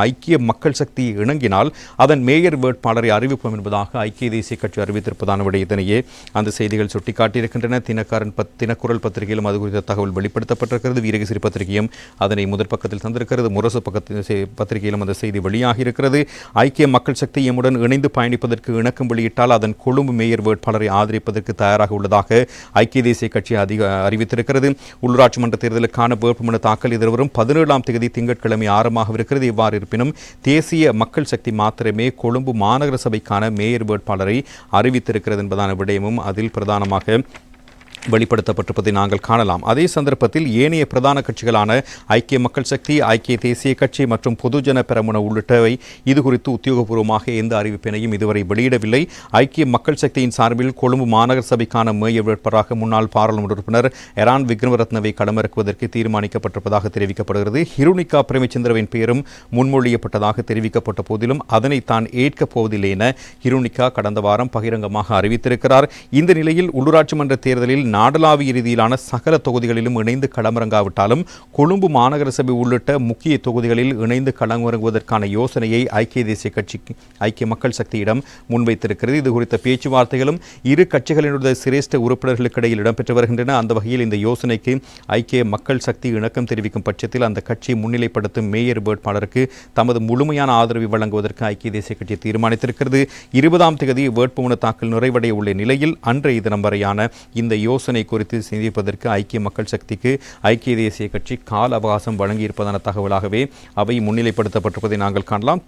ஐக்கிய மக்கள் சக்தி இணங்கினால் அதன் மேயர் வேட்பாளரை அறிவிப்போம் என்பதாக ஐக்கிய தேசிய கட்சி அறிவித்திருப்பதான விடயத்தினையே அந்த செய்திகள் சுட்டிக்காட்டியிருக்கின்றன. தினக்காரன் பத் தினக்குரல் பத்திரிகையிலும் அது குறித்த தகவல் வெளிப்படுத்தப்பட்டிருக்கிறது. வீரகசிரி பத்திரிகையும் அதனை முதற் பக்கத்தில் தந்திருக்கிறது. முரசு பக்கத்தில் பத்திரிகையிலும் அந்த செய்தி வெளியாகி இருக்கிறது ஐக்கிய மக்கள் சக்தி எம்முடன் இணைந்து பயணிப்பதற்கு இணக்கம் வெளியிட்டால் அதன் கொழும்பு மேயர் வேட்பாளரை ஆதரிப்பதற்கு தயாராக உள்ளதாக ஐக்கிய தேசிய கட்சி அதிக அறிவித்திருக்கிறது. உள்ளூராட்சி மன்ற தேர்தலுக்கான வேட்புமனு தாக்கல் எதிர்வரும் பதினேழாம் தேதி திங்கட்கிழமை ஆரம்பமாகவிருக்கிறது. இவ்வாறு இருப்பினும் தேசிய மக்கள் சக்தி மாத்திரமே கொழும்பு மாநகர சபைக்கான மேயர் வேட்பாளரை அறிவித்திருக்கிறது என்பதான விடயமும் அதில் பிரதானமாக வெளிப்படுத்தப்பட்டிருப்பதை நாங்கள் காணலாம். அதே சந்தர்ப்பத்தில் ஏனைய பிரதான கட்சிகளான ஐக்கிய மக்கள் சக்தி ஐக்கிய தேசிய கட்சி மற்றும் பொதுஜன பெரமுன உள்ளிட்டவை இது குறித்து உத்தியோகபூர்வமாக எந்த அறிவிப்பினையும் இதுவரை வெளியிடவில்லை. ஐக்கிய மக்கள் சக்தியின் சார்பில் கொழும்பு மாநகர சபைக்கான மேயர் வேட்பாளராக முன்னாள் பாராளுமன்ற உறுப்பினர் எரான் விக்ரமரத்னவை களமிறக்குவதற்கு தீர்மானிக்கப்பட்டிருப்பதாக தெரிவிக்கப்படுகிறது. ஹிருனிகா பிரேமச்சந்திரவின் பெயரும் முன்மொழியப்பட்டதாக தெரிவிக்கப்பட்ட போதிலும் அதனை தான் ஏற்கப் போவதில்லை என ஹிருனிகா கடந்த வாரம் பகிரங்கமாக அறிவித்திருக்கிறார். இந்த நிலையில் உள்ளூராட்சி மன்ற தேர்தலில் நாடளாவிய ரீதியிலான சகல தொகுதிகளிலும் இணைந்து களமிறங்காவிட்டாலும் கொழும்பு மாநகர சபை உள்ளிட்ட முக்கிய தொகுதிகளில் இணைந்து களமிறங்குவதற்கான யோசனையை ஐக்கிய தேசிய கட்சி ஐக்கிய மக்கள் சக்தியிடம் முன்வைத்திருக்கிறது. இது குறித்த பேச்சுவார்த்தைகளும் இரு கட்சிகளினுடைய சிரேஷ்ட உறுப்பினர்களுக்கிடையில் இடம்பெற்று வருகின்றன. அந்த வகையில் இந்த யோசனைக்கு ஐக்கிய மக்கள் சக்தி இணக்கம் தெரிவிக்கும் பட்சத்தில் அந்த கட்சி முன்னிலைப்படுத்தும் மேயர் வேட்பாளருக்கு தமது முழுமையான ஆதரவை வழங்குவதற்கு ஐக்கிய தேசிய கட்சி தீர்மானித்திருக்கிறது. இருபதாம் தேதி வேட்புமனு தாக்கல் நிறைவடைய உள்ள நிலையில் அன்றைய தினம் வரையான இந்த யோசனை யோசனை குறித்து சிந்திப்பதற்கு ஐக்கிய மக்கள் சக்திக்கு ஐக்கிய தேசிய கட்சி கால அவகாசம் வழங்கியிருப்பதான தகவலாகவே அவை முன்னிலைப்படுத்தப்பட்டிருப்பதை நாங்கள் காணலாம்.